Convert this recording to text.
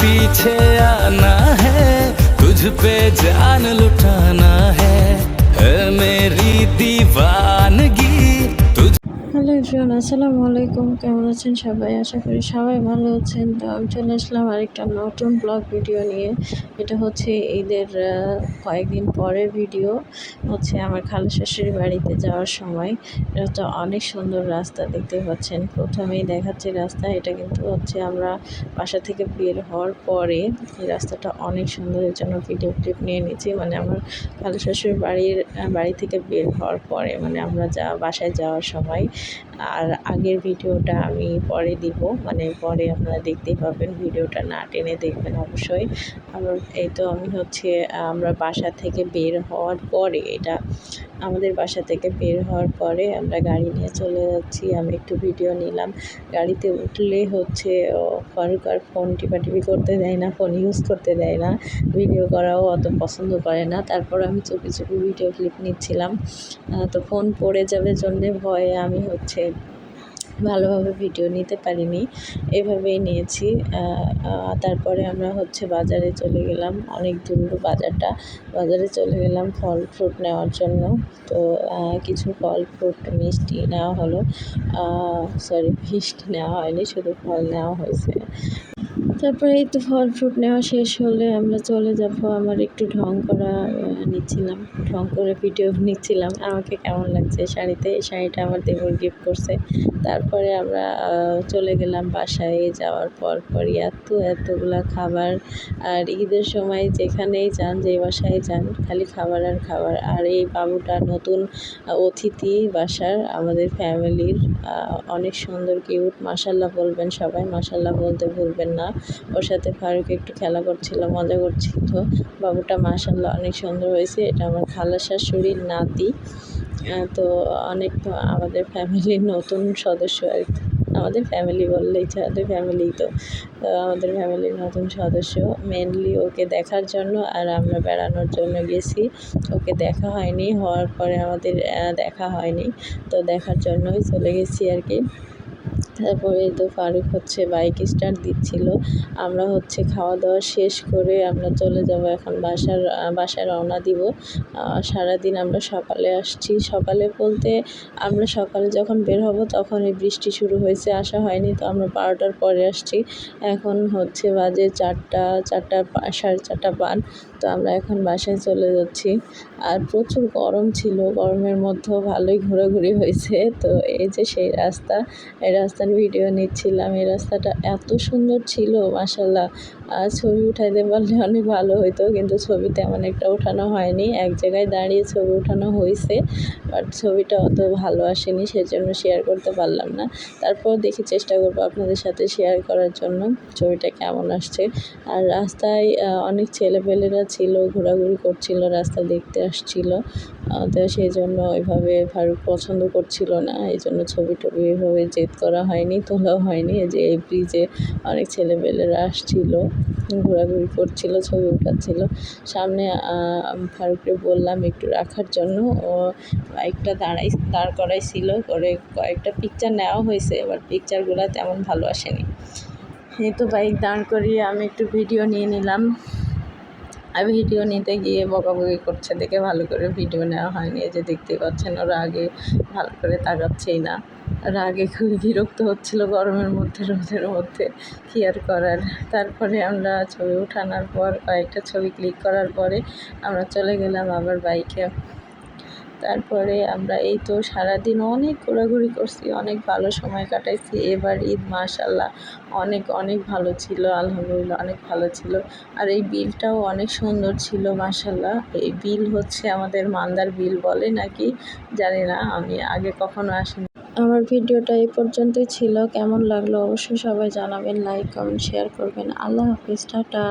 पीछे आना है तुझ पे जान लुटाना है। मेरी दीवानगी এভরিওয়ান, আসসালামু আলাইকুম। কেমন আছেন সবাই? আশা করি সবাই ভালো আছেন। তো আমি চলে আসলাম আরেকটা নতুন ব্লগ ভিডিও নিয়ে। এটা হচ্ছে ঈদের কয়েকদিন পরের ভিডিও। হচ্ছে আমার খালু শাশুড়ি বাড়িতে যাওয়ার সময়। এটা হচ্ছে অনেক সুন্দর রাস্তা দেখতে পাচ্ছেন। প্রথমেই দেখাচ্ছে রাস্তা। এটা কিন্তু হচ্ছে আমরা বাসা থেকে বের হওয়ার পরে এই রাস্তাটা অনেক সুন্দর। এর জন্য ভিডিও ক্লিপ নিয়ে নিয়েছি। মানে আমার খালু শাশুড়ির বাড়ির বাড়ি থেকে বের হওয়ার পরে। মানে আমরা যা, বাসায় যাওয়ার সময় আর আগের ভিডিওটা আমি পরে দিব। মানে পরে আপনারা দেখতেই পাবেন ভিডিওটা না টেনে দেখবেন অবশ্যই। আবার এই তো আমি হচ্ছে, আমরা বাসা থেকে বের হওয়ার পরে এটা আমাদের বাসা থেকে বের হওয়ার পরে আমরা গাড়ি নিয়ে চলে যাচ্ছি। আমি একটু ভিডিও নিলাম। গাড়িতে উঠলে হচ্ছে ফারুক আর ফোন টিপাটিপি করতে দেয় না, ফোন ইউজ করতে দেয় না। ভিডিও করাও অত পছন্দ করে না। তারপর আমি চুপি চুপি ভিডিও ক্লিপ নিচ্ছিলাম। তো ফোন পড়ে যাবে জন্যে ভয়ে আমি হচ্ছে ভালোভাবে ভিডিও নিতে পারিনি। এভাবেই নিয়েছি। তারপরে আমরা হচ্ছে বাজারে চলে গেলাম। অনেক দূর বাজারটা। বাজারে চলে গেলাম ফল ফ্রুট নেওয়ার জন্য। তো কিছু ফল ফ্রুট মিষ্টি নেওয়া হলো। সরি মিষ্টি নেওয়া হয়নি, শুধু ফল নেওয়া হয়েছে। তারপরে এই তো ফল ফ্রুট নেওয়া শেষ হলে আমরা চলে যাব আমার একটু ঢং করা নিচ্ছিলাম। ঢং করে ভিডিও নিচ্ছিলাম। আমাকে কেমন লাগছে? শাড়িতে, এই শাড়িটা আমার দেবর গিফট করছে। তারপরে আমরা চলে গেলাম বাসায় যাওয়ার পর পরই এত, এতগুলা খাবার। আর ঈদের সময় যেখানেই যান, যে বাসায় যান, খালি খাবার আর খাবার। আর এই বাবুটা নতুন অতিথি বাসার, আমাদের ফ্যামিলির অনেক সুন্দর কিউট মাসাল্লাহ বলবেন সবাই। মাসাল্লাহ বলতে ভুলবেন না। ওর সাথে ফারুক একটু খেলা করছিল, মজা করছিল। বাবুটা মাসাল্লাহ অনেক সুন্দর হয়েছে, এটা আমার খালা শাশুড়ির নাতি। তো অনেক আমাদের ফ্যামিলির নতুন সদস্য আর কি। আমাদের ফ্যামিলি বললেই আমাদের ফ্যামিলি তো আমাদের ফ্যামিলির নতুন সদস্য। মেনলি ওকে দেখার জন্য আর আমরা বেড়ানোর জন্য গেছি। ওকে দেখা হয়নি, হওয়ার পরে আমাদের দেখা হয়নি। তো দেখার জন্যই চলে গেছি আর কি। তারপরে তো ফারুক হচ্ছে বাইক স্টার্ট দিচ্ছিল। আমরা হচ্ছে খাওয়া দাওয়া শেষ করে আমরা চলে যাব এখন বাসার, বাসায় রওনা দিব। সারাদিন আমরা সকালে আসছি। সকালে বলতে আমরা সকালে যখন বের হব তখন এই বৃষ্টি শুরু হয়েছে, আসা হয়নি, তো আমরা বারোটার পরে আসছি। এখন হচ্ছে বাজে চারটা চারটা সাড়ে চারটা পান তো আমরা এখন বাসায় চলে যাচ্ছি। আর প্রচুর গরম ছিল, গরমের মধ্যেও ভালোই ঘোরাঘুরি হয়েছে। তো এই যে সেই রাস্তা, এই রাস্তার ভিডিও নিচ্ছিলাম। এই রাস্তাটা এত সুন্দর ছিল মাসাল্লাহ আর ছবি উঠাইতে পারলে অনেক ভালো হতো কিন্তু ছবি তেমন একটা ওঠানো হয়নি। এক জায়গায় দাঁড়িয়ে ছবি ওঠানো হয়েছে বাট ছবিটা অত ভালো আসেনি, সেজন্য শেয়ার করতে পারলাম না। তারপর দেখি চেষ্টা করব আপনাদের সাথে শেয়ার করার জন্য, ছবিটা কেমন আসছে। আর রাস্তায় অনেক ছেলেপেলেরা ছিল, ঘোরাঘুরি করছিল, রাস্তা দেখতে আসছিল। তো সেই জন্য ওইভাবে ফারুক পছন্দ করছিল না। এই জন্য ছবি টবি এভাবে জেদ করা হয়নি, তোলাও হয়নি। যে এই ব্রিজে অনেক ছেলেপেলেরা আসছিল, ঘোরাঘুরি করছিল, ছবি উঠাচ্ছিল। সামনে ফারুককে বললাম একটু রাখার জন্য। ও বাইকটা দাঁড়াই, দাঁড় করাইছিল, করে কয়েকটা পিকচার নেওয়া হয়েছে, এবার পিকচারগুলো তেমন ভালো আসেনি। এই তো বাইক দাঁড় করিয়ে আমি একটু ভিডিও নিয়ে নিলাম। আর ভিডিও নিতে গিয়ে বকাবকি করছে, দেখে ভালো করে ভিডিও নেওয়া হয়নি। যে দেখতে পাচ্ছেন, ওরা আগে ভালো করে তাকাচ্ছেই না। ওরা আগে খুবই বিরক্ত হচ্ছিল গরমের মধ্যে, রোদের মধ্যে, কী আর করার? তারপরে আমরা ছবি উঠানোর পর, কয়েকটা ছবি ক্লিক করার পরে আমরা চলে গেলাম আবার বাইকে তারপরে আমরা এই তো সারাদিন অনেক ঘোরাঘুরি করছি, অনেক ভালো সময় কাটাইছি। এবার ঈদ মাশাল্লাহ অনেক অনেক ভালো ছিল, আলহামদুলিল্লাহ, অনেক ভালো ছিল। আর এই বিলটাও অনেক সুন্দর ছিল মাশাল্লাহ এই বিল হচ্ছে আমাদের মান্দার বিল বলে নাকি? জানি না, আমি আগে কখনো আসিনি। আমার ভিডিওটা এই পর্যন্তই ছিল। কেমন লাগল অবশ্যই সবাই জানাবেন, লাইক, কমেন্ট, শেয়ার করবেন। আল্লাহ হাফিজ, টাটা।